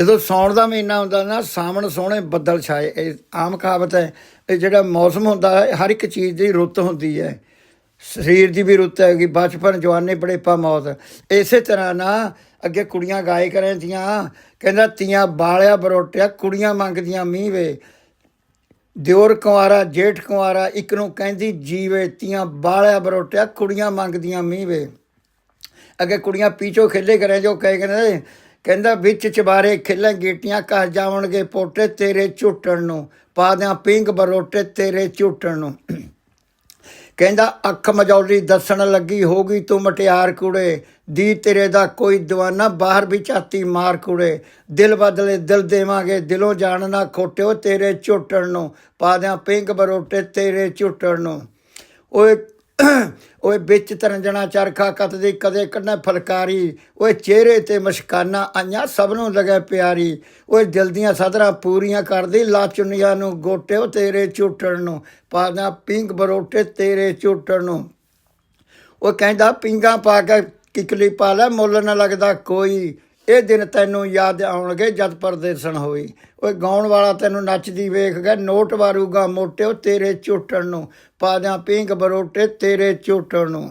ਜਦੋਂ ਸੌਣ ਦਾ ਮਹੀਨਾ ਹੁੰਦਾ ਨਾ, ਸਾਵਣ ਸੋਹਣੇ ਬੱਦਲ ਛਾਏ। ਇਹ ਆਮ ਕਹਾਵਤ ਹੈ, ਇਹ ਜਿਹੜਾ ਮੌਸਮ ਹੁੰਦਾ ਹੈ, ਹਰ ਇੱਕ ਚੀਜ਼ ਦੀ ਰੁੱਤ ਹੁੰਦੀ ਹੈ। ਸਰੀਰ ਦੀ ਵੀ ਰੁੱਤ ਹੈਗੀ, ਬਚਪਨ, ਜਵਾਨੀ ਬੜੇਪਾ ਮੌਤ। ਇਸੇ ਤਰ੍ਹਾਂ ਨਾ, ਅੱਗੇ ਕੁੜੀਆਂ ਗਾਏ ਕਰੇ ਤੀਆਂ ਕਹਿੰਦਾ ਤੀਆਂ ਬਾਲਿਆ ਬਰੋਟਿਆ, ਕੁੜੀਆਂ ਮੰਗਦੀਆਂ ਮੀਂਹ ਵੇ। ਦਿਓਰ ਕੁਆਰਾ, ਜੇਠ ਕੁਆਰਾ, ਇੱਕ ਨੂੰ ਕਹਿੰਦੀ ਜੀਵੇ, ਤੀਆਂ ਬਾਲਿਆ ਬਰੋਟਿਆ, ਕੁੜੀਆਂ ਮੰਗਦੀਆਂ ਮੀਂਹ ਵੇ। ਅੱਗੇ ਕੁੜੀਆਂ ਪੀਛੋ ਖੇਲੇ ਕਰੇ ਜੋ, ਕਹੇ ਕਹਿੰਦੇ ਕਹਿੰਦਾ, ਵਿੱਚ ਚਬਾਰੇ ਖੇਲਾਂ ਗੀਟੀਆਂ, ਘਰ ਜਾਵਣਗੇ ਪੋਟੇ ਤੇਰੇ ਝੁੱਟਣ ਨੂੰ ਪਾ ਦਿਆਂ ਪਿੰਗ ਬਰੋਟੇ ਤੇਰੇ ਝੁੱਟਣ ਨੂੰ। ਕਹਿੰਦਾ, ਅੱਖ ਮਜੌਲੀ ਦੱਸਣ ਲੱਗੀ ਹੋਗੀ ਤੂੰ ਮਟਿਆਰ ਕੁੜੇ, ਦੀ ਤੇਰੇ ਦਾ ਕੋਈ ਦੀਵਾਨਾ, ਬਾਹਰ ਵੀ ਝਾਤੀ ਮਾਰ ਕੁੜੇ। ਦਿਲ ਬਦਲੇ ਦਿਲ ਦੇਵਾਂਗੇ, ਦਿਲੋਂ ਜਾਣਨਾ ਖੋਟਿਓ ਤੇਰੇ ਝੁੱਟਣ ਨੂੰ ਪਾ ਦਿਆਂ ਪਿੰਗ ਬਰੋਟੇ ਤੇਰੇ ਝੁੱਟਣ ਨੂੰ। ਓਏ ਓਏ ਵਿੱਚ ਤਰੰਜਣਾ ਚਰਖਾ ਕੱਤਦੀ ਕਦੇ ਕੱਢਣਾ ਫਲਕਾਰੀ। ਓਏ ਚਿਹਰੇ ਤੇ ਮੁਸਕਾਨਾਂ ਆਈਆਂ, ਸਭ ਨੂੰ ਲਗੇ ਪਿਆਰੀ। ਓਏ ਦਿਲ ਦੀਆਂ ਸਦਰਾਂ ਪੂਰੀਆਂ ਕਰਦੀ ਲਾ ਚੁੰਨੀਆਂ ਨੂੰ ਗੋਟਿਓ ਤੇਰੇ ਝੂਟਣ ਨੂੰ। ਪਾਦਾ ਪਿੰਗ ਬਰੋਟੇ ਤੇਰੇ ਝੂਟਣ ਨੂੰ। ਉਹ ਕਹਿੰਦਾ ਪਿੰਗਾ ਪਾ ਕੇ ਕਿਕਲੀ ਪਾ ਲੈ, ਮੁੱਲ ਨਾ ਲੱਗਦਾ ਕੋਈ। ਇਹ ਦਿਨ ਤੈਨੂੰ ਯਾਦ ਆਉਣਗੇ ਜਦ ਪਰਦੇਸਣ ਹੋਈ। ਓਏ ਗਾਉਣ ਵਾਲਾ ਤੈਨੂੰ ਨੱਚਦੀ ਵੇਖ ਗਿਆ, ਨੋਟ ਵਾਰੂਗਾ ਮੋਟਿਓ ਤੇਰੇ ਝੁੱਟਣ ਨੂੰ, ਪਾ ਦਿਆਂ ਪਿੰਗ ਬਰੋਟੇ ਤੇਰੇ ਝੁੱਟਣ ਨੂੰ।